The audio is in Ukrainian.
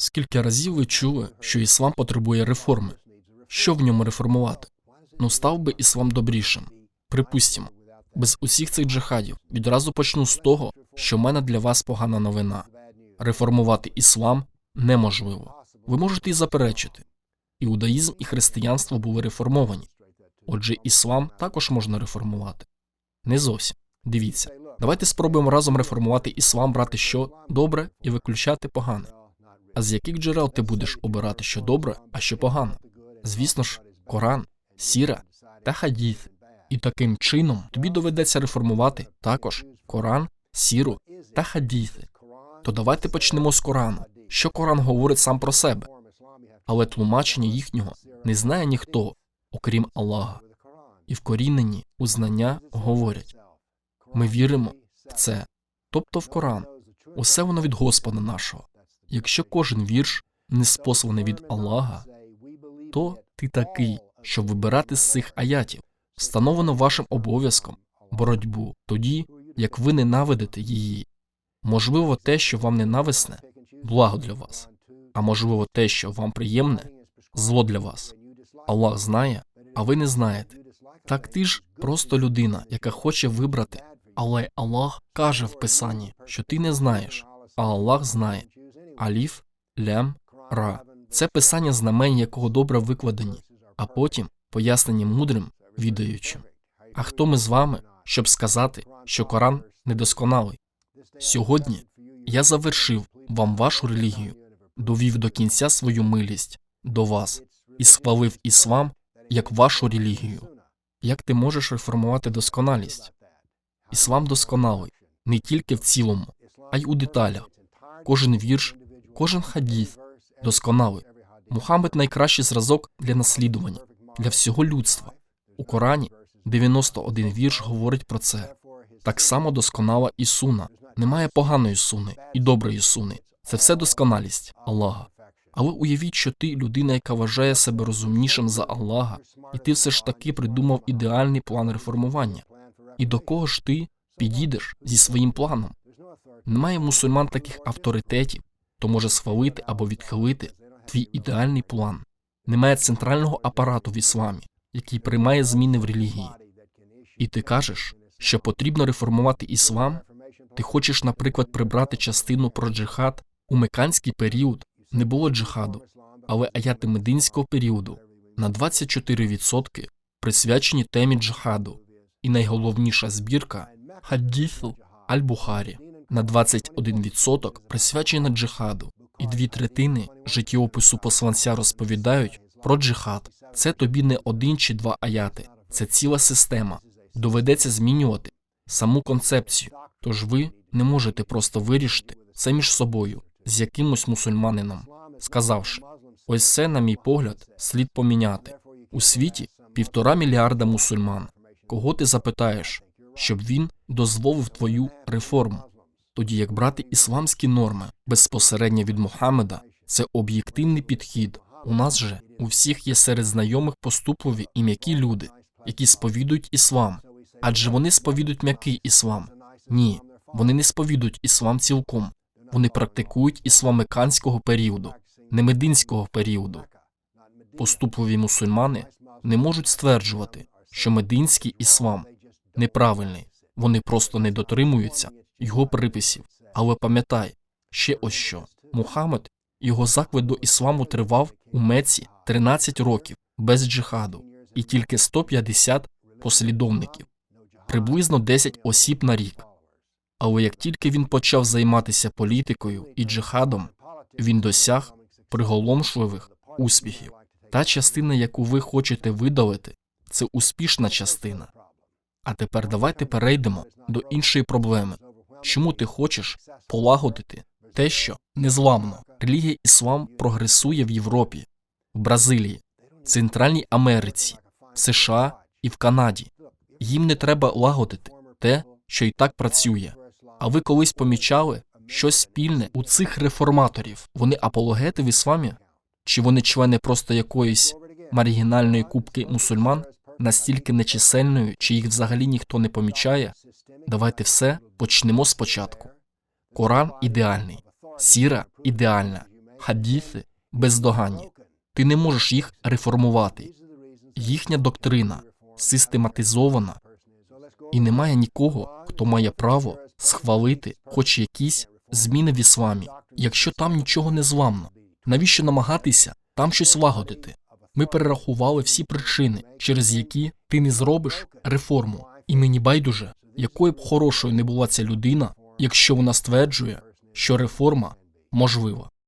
Скільки разів ви чули, що іслам потребує реформи? Що в ньому реформувати? Ну став би іслам добрішим. Припустімо, без усіх цих джихадів відразу почну з того, що в мене для вас погана новина. Реформувати іслам неможливо. Ви можете і заперечити. Іудаїзм і християнство були реформовані. Отже, іслам також можна реформувати. Не зовсім. Дивіться, давайте спробуємо разом реформувати іслам, брати що добре і виключати погане. А з яких джерел ти будеш обирати що добре, а що погано? Звісно ж, Коран, Сіра та Хадіт. І таким чином тобі доведеться реформувати також Коран, Сіру та Хадіти. То давайте почнемо з Корану. Що Коран говорить сам про себе, але тлумачення їхнього не знає ніхто, окрім Аллаха. І вкорінені у знання говорять ми віримо в це, тобто в Коран. Усе воно від Господа нашого. Якщо кожен вірш не спосланий від Аллаха, то ти такий, щоб вибирати з цих аятів. Встановлено вашим обов'язком боротьбу тоді, як ви ненавидите її. Можливо, те, що вам ненависне, благо для вас, а можливо, те, що вам приємне, зло для вас. Аллах знає, а ви не знаєте. Так ти ж просто людина, яка хоче вибрати, але Аллах каже в Писанні, що ти не знаєш, а Аллах знає. Аліф, лям, ра. Це писання знамень, якого добре викладені, а потім пояснені мудрим, відаючим. А хто ми з вами, щоб сказати, що Коран недосконалий? Сьогодні я завершив вам вашу релігію, довів до кінця свою милість до вас і схвалив іслам як вашу релігію. Як ти можеш реформувати досконалість? Іслам досконалий не тільки в цілому, а й у деталях. Кожен вірш, кожен хадіс досконалий. Мухаммед найкращий зразок для наслідування, для всього людства. У Корані 91 вірш говорить про це. Так само досконала і суна. Немає поганої суни і доброї суни. Це все досконалість Аллаха. Але уявіть, що ти людина, яка вважає себе розумнішим за Аллаха, і ти все ж таки придумав ідеальний план реформування. І до кого ж ти підійдеш зі своїм планом? Немає мусульман таких авторитетів, хто може схвалити або відхилити твій ідеальний план. Немає центрального апарату в ісламі, який приймає зміни в релігії. І ти кажеш, що потрібно реформувати іслам. Ти хочеш, наприклад, прибрати частину про джихад у меканський період не було джихаду, але аяти мединського періоду на 24% присвячені темі джихаду, і найголовніша збірка хаддіфу Аль-Бухарі на 21% присвячена джихаду, і дві третини життєопису посланця розповідають про джихад. Це тобі не один чи два аяти, це ціла система. Доведеться змінювати саму концепцію. Тож ви не можете просто вирішити це між собою з якимось мусульманином, сказавши ось це, на мій погляд, слід поміняти у світі півтора мільярда мусульман. Кого ти запитаєш, щоб він дозволив твою реформу? Тоді як брати ісламські норми безпосередньо від Мухаммеда, це об'єктивний підхід. У нас же у всіх є серед знайомих поступливі і м'які люди, які сповідують іслам, адже вони сповідують м'який іслам. Ні, вони не сповідують іслам цілком. Вони практикують ісламиканського періоду, не мединського періоду. Поступливі мусульмани не можуть стверджувати, що мединський іслам неправильний, вони просто не дотримуються його приписів. Але пам'ятай ще ось що Мухаммед його заклик до ісламу тривав у Меці 13 років без джихаду, і тільки 150 послідовників, приблизно 10 осіб на рік. Але як тільки він почав займатися політикою і джихадом, він досяг приголомшливих успіхів. Та частина, яку ви хочете видалити, це успішна частина. А тепер давайте перейдемо до іншої проблеми. Чому ти хочеш полагодити те, що незламно релігія іслам прогресує в Європі, в Бразилії, Центральній Америці, США і в Канаді? Їм не треба лагодити те, що і так працює. А ви колись помічали щось спільне у цих реформаторів? Вони апологети в ісламі? Чи вони члени просто якоїсь маргінальної кубки мусульман, настільки нечисельної, чи їх взагалі ніхто не помічає? Давайте все почнемо спочатку. Коран ідеальний, сіра ідеальна, хадіси бездоганні. Ти не можеш їх реформувати. Їхня доктрина систематизована, і немає нікого, хто має право схвалити хоч якісь зміни в ісламі, якщо там нічого не зламно. Навіщо намагатися там щось лагодити? Ми перерахували всі причини, через які ти не зробиш реформу, і мені байдуже, якою б хорошою не була ця людина, якщо вона стверджує, що реформа можлива.